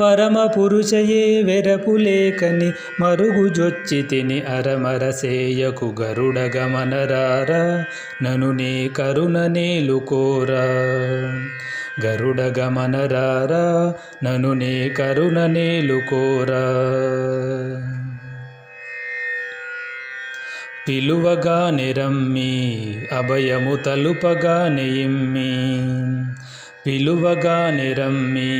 పరమ పురుషయే వెరపులేకని మరుగుజొచ్చి తిని అరమరసేయకు గరుడ గమనరారా. నను నీ కరుణ నేలుకోరా గరుడ గమనరారా. నను నీ కరుణ నేలుకోరా పిలువగా నిరమ్మి అభయము తలుపగా నెయిమ్మి పిలువగా నిరమ్మి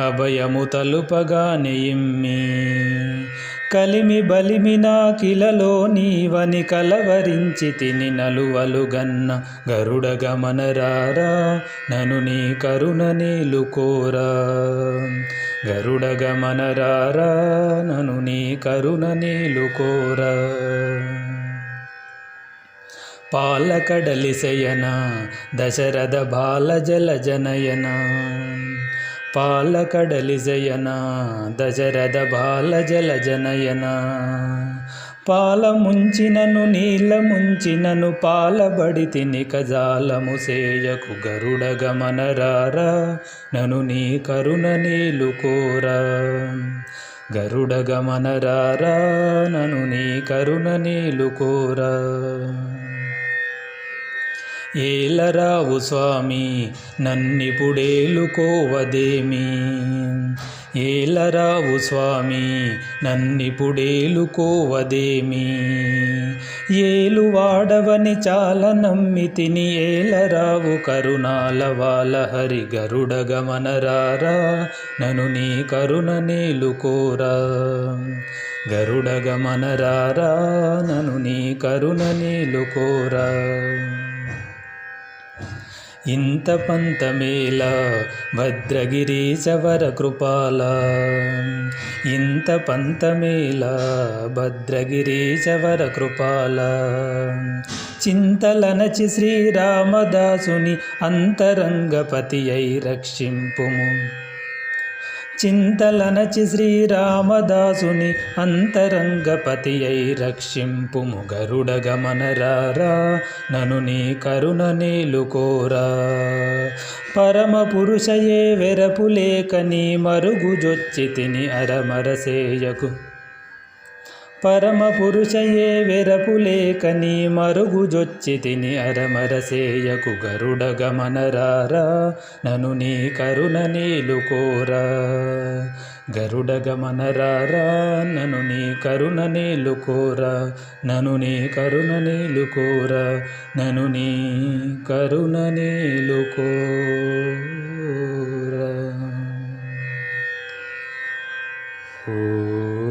అభయము తలుపగా నెయిమ్మి కలిమి బలిమిన కిలలో నీవని కలవరించి తిని నలువలుగన్న గరుడ గమనరారా నను నీ కరుణ నేలుకోరా గరుడ గమనరారా నను నీ కరుణ నేలుకోరా పాలకడలిశయన దశరథ బాల జల జనయన. పాలకడలిశయన దశరథ బాల జల జనయన. పాల ముంచినను నీల ముంచినను పాలబడి తిని కజాలము సేయకు గరుడ గమనరారా నను నీ కరుణ నీలుకోరా గరుడ గమనరారా నను నీ కరుణ నీలుకోరా ఏలరావు స్వామి నన్నిపుడేలుకోవదేమి ఏలరావు స్వామి నన్నిపుడేలుకోవదేమి ఏలు వాడవని చాలా నమ్మి తిని ఏలరావు కరుణాల వాల హరి గరుడ గమనరారా నను నీ కరుణ నేలుకోరా. గరుడగమనరారా నను నీ కరుణ నేలుకోరా. ఇంత పంతమేళ భద్రగిరీశవర కృపాల ఇంత పంతమేళ భద్రగిరీశవర కృపాల చింతలనచి శ్రీరామదాసుని అంతరంగపతి అయి రక్షింపుము. చింతలనచి శ్రీరామదాసుని అంతరంగపతి అయి రక్షింపు ముగరుడగమనరారా నను నీ కరుణ నేలుకోరా పరమ పురుషయే వెరపులేకని మరుగుజొచ్చి తిని అరమరసేయకు పరమపురుషయే వెరపులేక నీ మరుగుజొచ్చి తిని అరమరసేయకు గరుడ గమనరారా. నను నీ కరుణ నీలు కోరా. గరుడ గమనరారా నను నీ కరుణ నీలు కోరా. నను నీ కరుణ నీలు కోరా. నను నీ కరుణ నీలు కోరా. ఓ